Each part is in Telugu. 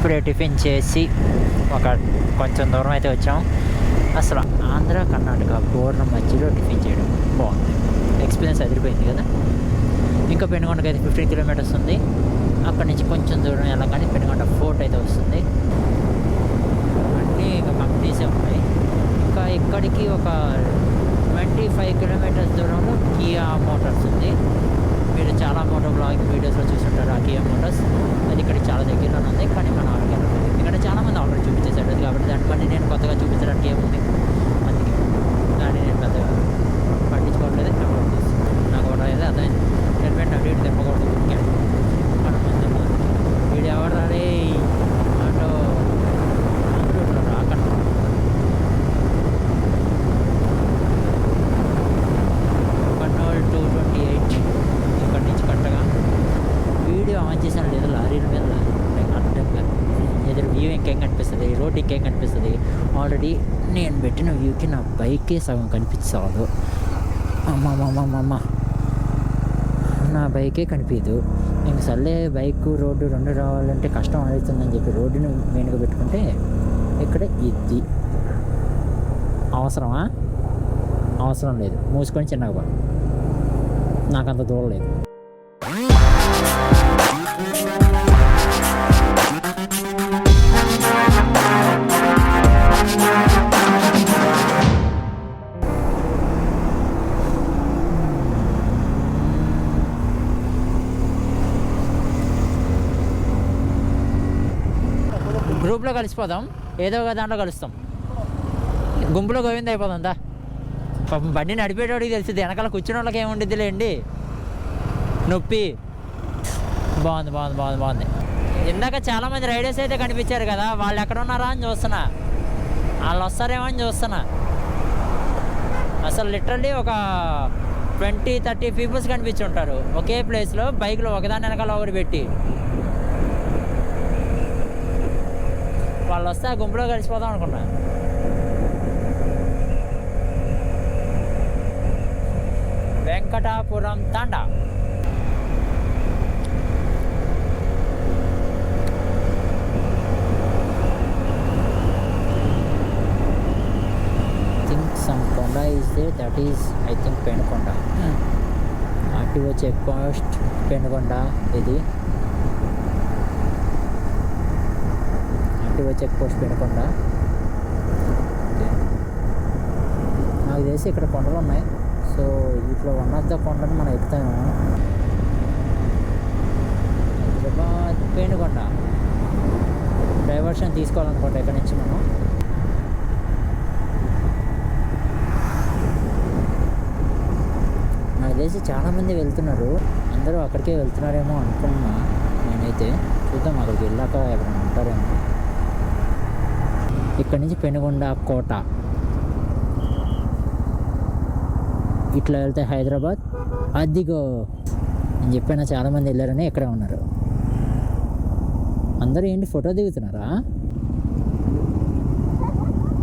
ఇప్పుడే టిఫిన్ చేసి ఒక కొంచెం దూరం అయితే వచ్చాం అసలు ఆంధ్ర కర్ణాటక బోర్డర్ మధ్యలో టిఫిన్ చేయడం బాగుంది. ఎక్స్పీరియన్స్ అదిరిపోయింది కదా? ఇంకా పెనుగొండకి అయితే ఫిఫ్టీన్ కిలోమీటర్స్ ఉంది. అక్కడి నుంచి కొంచెం దూరం వెళ్ళగానే పెనుగొండ ఫోర్ట్ అయితే వస్తుంది. అన్నీ ఇంకా కంపెనీసే ఉన్నాయి. ఇంకా ఇక్కడికి ఒక ట్వంటీ ఫైవ్ కిలోమీటర్స్ దూరంలో కియా మోటార్స్ ఉంది. మీరు చాలా మోటార్ బ్లాగ్ వీడియోస్లో చూసుంటారు ఆ కియా మోటార్స్ అది ఇక్కడ చాలా దగ్గరలో ఉంది. కానీ Kabupaten dan Kota Tanjung నేను పెట్టిన వ్యూకి నా బైకే సగం కనిపించదు. అమ్మ నా బైకే కనిపించదు ఇంక సర్లే బైక్ రోడ్డు రెండు రావాలంటే కష్టం అవుతుందని చెప్పి రోడ్డుని మెయిన్గా పెట్టుకుంటే ఇక్కడ ఇది? అవసరమా? అవసరం లేదు. మూసుకొని చిన్నగా నాకు అంత దూరం లేదు. గ్రూప్లో కలిసిపోదాం. ఏదో ఒక దాంట్లో కలుస్తాం. గుంపులో గోవింద అయిపోతుందా పాపం బండి నడిపేటోడికి తెలిసింది వెనకాల కూర్చున్న వాళ్ళకి ఏముండిద్దిలేండి నొప్పి. బాగుంది బాగుంది బాగుంది బాగుంది. ఇందాక చాలామంది రైడర్స్ అయితే కనిపించారు కదా వాళ్ళు ఎక్కడ ఉన్నారా అని చూస్తున్నా. వాళ్ళు వస్తారేమో అని చూస్తున్నా. అసలు లిటరల్లీ ఒక ట్వంటీ థర్టీ పీపుల్స్ కనిపించి ఉంటారు ఒకే ప్లేస్లో బైక్లో ఒకదాని వెనకాల ఒకటి పెట్టి. వాళ్ళు వస్తే ఆ గుంపులో కలిసిపోదాం అనుకున్నా. వెంకటాపురం తాండా. కొండ the that is I think Penukonda. RTO check post Penukonda ఇది. ఆర్టీఓ చెక్ పోస్ట్ పెట్టకుండా. నాకు తెలిసి ఇక్కడ కొండలు ఉన్నాయి. సో ఇట్లా వన్ ఆఫ్ ద కొండను మనం ఎక్కుతాము. హైదరాబాద్ డైవర్షన్ తీసుకోవాలనుకోండి ఇక్కడ నుంచి మనం? నాకు తెలిసి చాలామంది వెళ్తున్నారు. అందరూ అక్కడికే వెళ్తున్నారేమో అనుకున్నా నేనైతే. చూద్దాం అక్కడికి వెళ్ళాక ఎవరైనా ఉంటారేమో. ఇక్కడి నుంచి పెనుగొండ కోట. ఇట్లా వెళ్తే హైదరాబాద్. అదిగో నేను చెప్పాను చాలామంది వెళ్ళారని ఇక్కడే ఉన్నారు. అందరూ ఏంటి ఫోటో దిగుతున్నారా?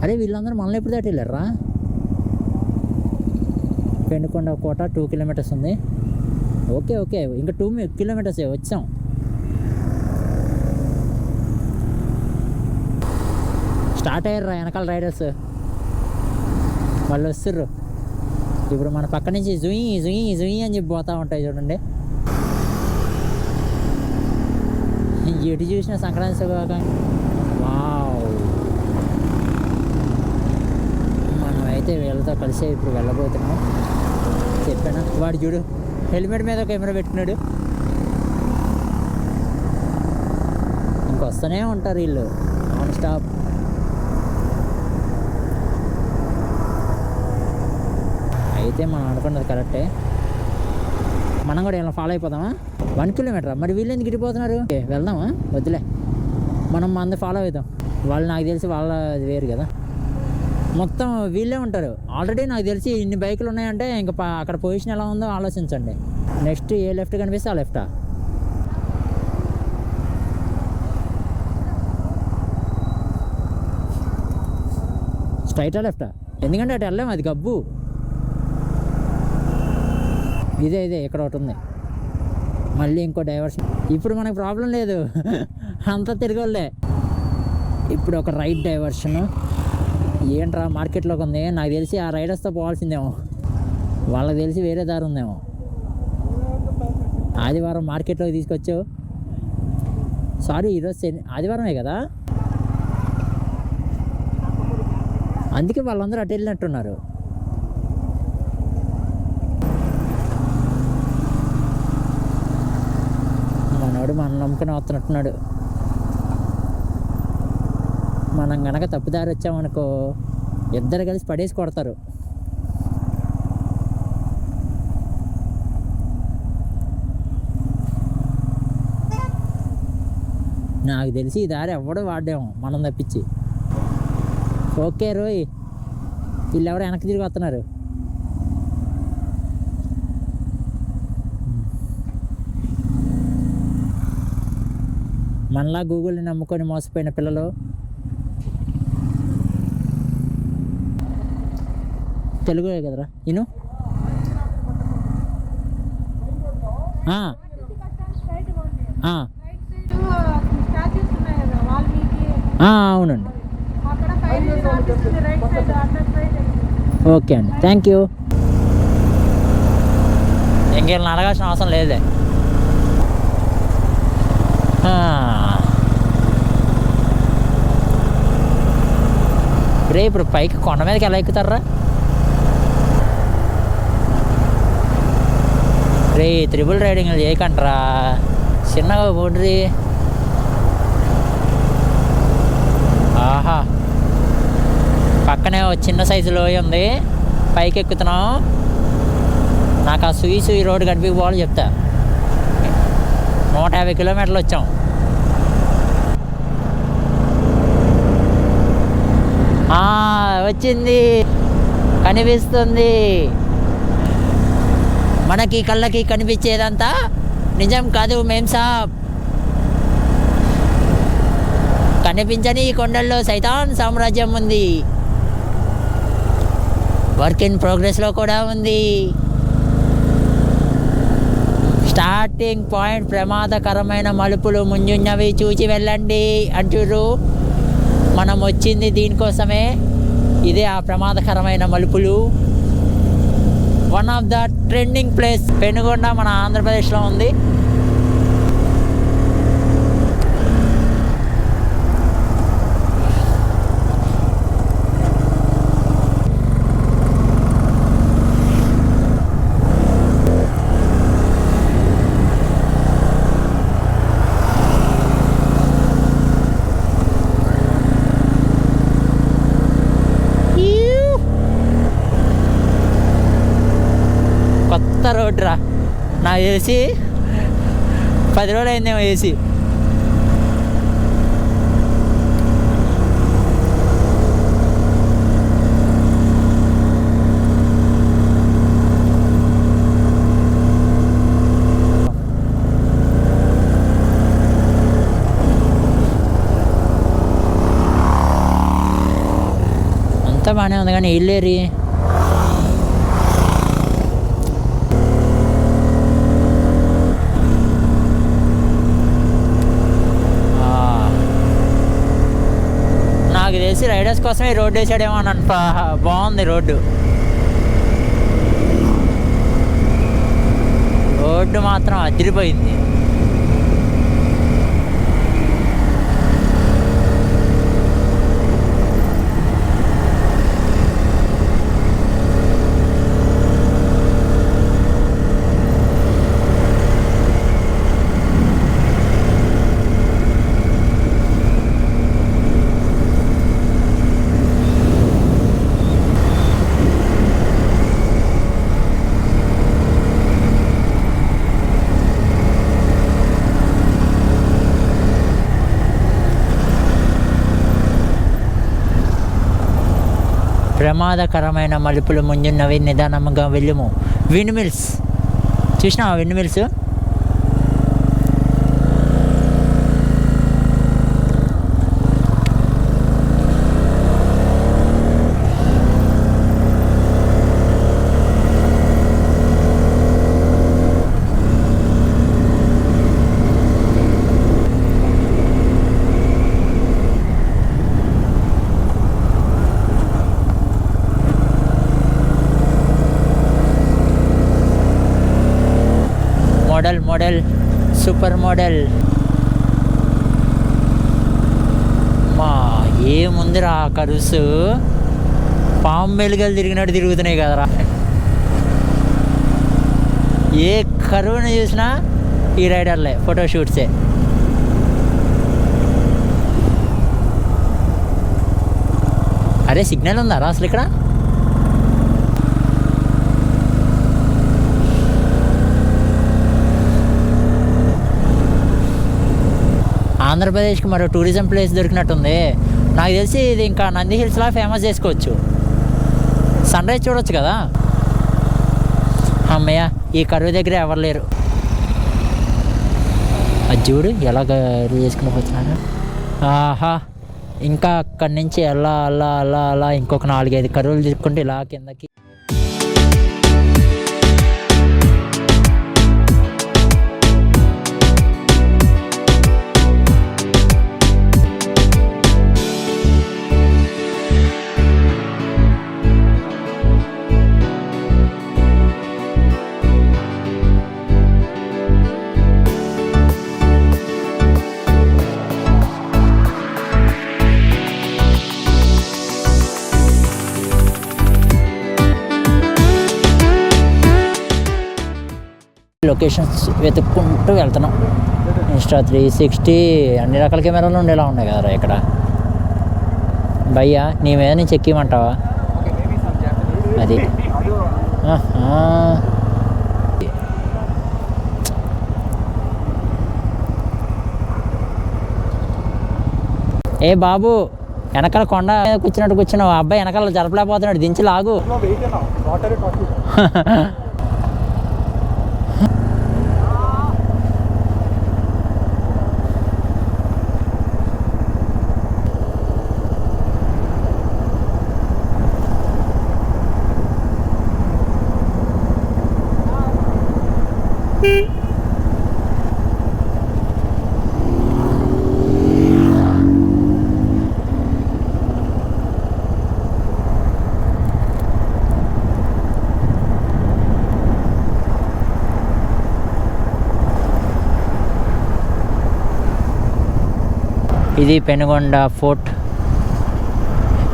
అరే వీళ్ళందరూ మనల్ని ఎప్పుడు దాటి వెళ్ళారా? పెనుకొండ కోట టూ కిలోమీటర్స్ ఉంది. ఓకే ఓకే ఇంకా టూ కిలోమీటర్స్ వచ్చాం. స్టార్ట్ అయ్యారు వెనకాల రైడర్స్. వాళ్ళు వస్తుర్రు. ఇప్పుడు మన పక్క నుంచి జుయి జుయి జుయి అని చెప్పి పోతూ ఉంటాయి చూడండి. ఎటు చూసిన సంక్రాంతి శుభాకాంక్ష. వావ్. మనం అయితే వీళ్ళతో కలిసి ఇప్పుడు వెళ్ళబోతున్నాం. చెప్పాను? వాడు చూడు. హెల్మెట్ మీద కెమెరా పెట్టుకున్నాడు. ఇంకొస్తూనే ఉంటారు వీళ్ళు. Non stop. అయితే మనం అనుకున్నది కరెక్టే. మనం కూడా ఇలా ఫాలో అయిపోదామా? One kilometre? మరి వీళ్ళు ఎందుకు ఇటుపోతున్నారు వెళ్దామా? వద్దులే. మనం మంది ఫాలో అవుతాం. వాళ్ళు నాకు తెలిసి వాళ్ళ వేరు కదా. మొత్తం వీళ్ళే ఉంటారు. ఆల్రెడీ నాకు తెలిసి ఇన్ని బైకులు ఉన్నాయంటే ఇంకా అక్కడ పొజిషన్ ఎలా ఉందో ఆలోచించండి. నెక్స్ట్ ఏ లెఫ్ట్ కనిపిస్తే ఆ లెఫ్టా? స్ట్రైటా లెఫ్టా? ఎందుకంటే అటు వెళ్ళాము అది గబ్బు. ఇదే ఇదే ఇక్కడ ఒకటి ఉంది. మళ్ళీ ఇంకో డైవర్షన్ ఇప్పుడు మనకు ప్రాబ్లం లేదు. అంతా తిరగలే ఇప్పుడు ఒక రైట్ డైవర్షన్ ఏంట్రా మార్కెట్లోకి ఉంది? నాకు తెలిసి ఆ రైడర్స్తో పోవాల్సిందేమో. వాళ్ళకి తెలిసి వేరే దారి ఉందేమో. ఆదివారం మార్కెట్లోకి తీసుకొచ్చావు. సారీ ఈరోజు శని ఆదివారమే కదా? అందుకే వాళ్ళందరూ అటు వెళ్ళినట్టున్నారు. మనోడు వస్తున్నట్టున్నాడు. మనం గనక తప్పుదారి వచ్చామనుకో ఇద్దరు కలిసి పడేసి కొడతారు. నాకు తెలిసి ఈ దారి ఎవడో వాడాము మనం తప్పించి. ఓకే రోయ్ వీళ్ళు ఎవరు వెనక్కి తిరిగి వస్తున్నారు. మనలా గూగుల్ని నమ్ముకొని మోసపోయిన పిల్లలు తెలుగులే కదరా? ఇను? అవునండి. ఓకే అండి. Thank you. ఇంకేం అడగాల్సిన అవసరం లేదే. రే ఇప్పుడు పైకి కొండ మీదకి ఎలా ఎక్కుతారా? రే త్రిబుల్ రైడింగ్ చేయకంట్రా చిన్నగా పోడ్రి. ఆహా. పక్కనే చిన్న సైజు లోయ ఉంది. పైకి ఎక్కుతున్నాం. నాకు ఆ సుయి సుయి రోడ్డు కనిపించకపోవాలి చెప్తా. నూట యాభై కిలోమీటర్లు వచ్చాం ఆ, వచ్చింది. కనిపిస్తుంది. మనకి కళ్ళకి కనిపించేదంతా నిజం కాదు మేం సాబ్. కనిపించని ఈ కొండల్లో సైతాన్ సామ్రాజ్యం ఉంది. వర్క్ ఇన్ ప్రోగ్రెస్లో కూడా ఉంది. స్టార్టింగ్ పాయింట్ ప్రమాదకరమైన మలుపులు ముంజున్నవి చూచి వెళ్ళండి అంటురు మనం వచ్చింది దీనికోసమే. ఇదే ఆ ప్రమాదకరమైన మలుపులు. One of the trending place Penugonda మన ఆంధ్రప్రదేశ్లో ఉంది. కొత్త రోడ్ నాకు తెలిసి పది రోజులు అయిందేమో ఏసీ. అంతా బాగానే ఉంది కానీ ఇల్లేరి ఆ. నాకు కోసమే ఈ రోడ్డు వేసాడేమో అని బాగుంది రోడ్డు. రోడ్డు మాత్రం అదిరిపోయింది. ప్రమాదకరమైన మలుపులు ముందున్నవి నిదానముగా వెళ్ళుము. విండ్ మిల్స్ చూసినావా విండ్ మిల్స్ మోడల్. మా ఏముందిరా కరుసు? పాము మెలుగలు తిరిగినట్టు తిరుగుతున్నాయి కదరా. ఏ కరువుని చూసినా ఈ రైడర్లే ఫోటో షూట్సే. అరే సిగ్నల్ ఉందారా అసలు ఇక్కడ? ఆంధ్రప్రదేశ్కి మరో టూరిజం ప్లేస్ దొరికినట్టుంది. నాకు తెలిసి ఇది ఇంకా నంది హిల్స్లా ఫేమస్ చేసుకోవచ్చు. సన్ రైజ్ చూడొచ్చు కదా? అమ్మయ్య ఈ కరువు దగ్గర ఎవరు లేరు. అది చూడు ఎలాగ చేసుకుని పోతున్నాను ఆహా ఇంకా అక్కడి నుంచి అలా అలా అలా అలా ఇంకొక నాలుగైదు కరువులు తిరుక్కుంటే ఇలా కిందకి లొకేషన్స్ వెతుక్కుంటూ వెళ్తున్నాం. ఇన్స్టా త్రీ సిక్స్టీ అన్ని రకాల కెమెరాలు ఉండేలా ఉన్నాయి కదరా ఇక్కడ. భయ్యా నీ మీద నుంచి ఎక్కిమంటావా? అది. ఆహా. ఏ బాబు వెనకాల కొండ కూర్చున్నట్టు కూర్చున్నావు. అబ్బాయి వెనకాల జరపలేకపోతున్నాడు. దించి లాగు. ఇది పెనుగొండ ఫోర్ట్.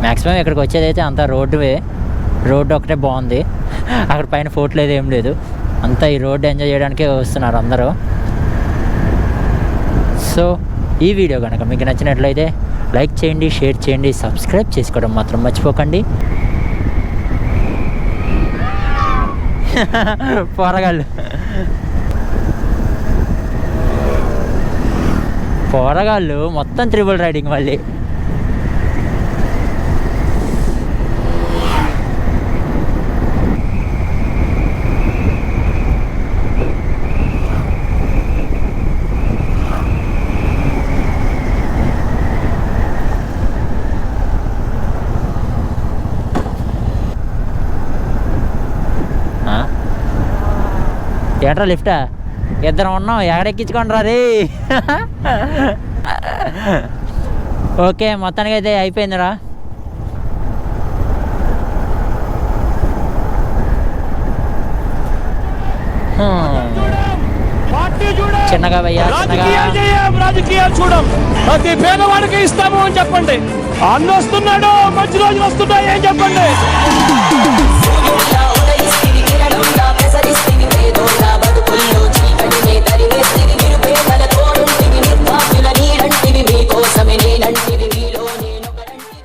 మ్యాక్సిమం ఇక్కడికి వచ్చేదైతే అంతా రోడ్డువే. రోడ్డు ఒకటే బాగుంది. అక్కడ పైన ఫోర్ట్ లేదు ఏం లేదు. అంతా ఈ రోడ్డు ఎంజాయ్ చేయడానికే వస్తున్నారు అందరూ. సో ఈ వీడియో కనుక మీకు నచ్చినట్లయితే లైక్ చేయండి షేర్ చేయండి సబ్స్క్రైబ్ చేసుకోవడం మాత్రం మర్చిపోకండి. పోరగాళ్ళు. పోరగాళ్ళు మొత్తం త్రిబుల్ రైడింగ్ మళ్ళీ. ఏట్రా లిఫ్టా? ఇద్దరం ఉన్నాం ఎక్కడెక్కించుకోండి రా రే ఓకే మొత్తానికి అయితే అయిపోయిందిరా. హ్మ్. చిన్నగా రాజకీయాలు చూడం. ప్రతి పేదవాడికి ఇస్తాము అని చెప్పండి. అన్న వస్తున్నాడు మంచి రోజులు వస్తున్నాయి అని చెప్పండి.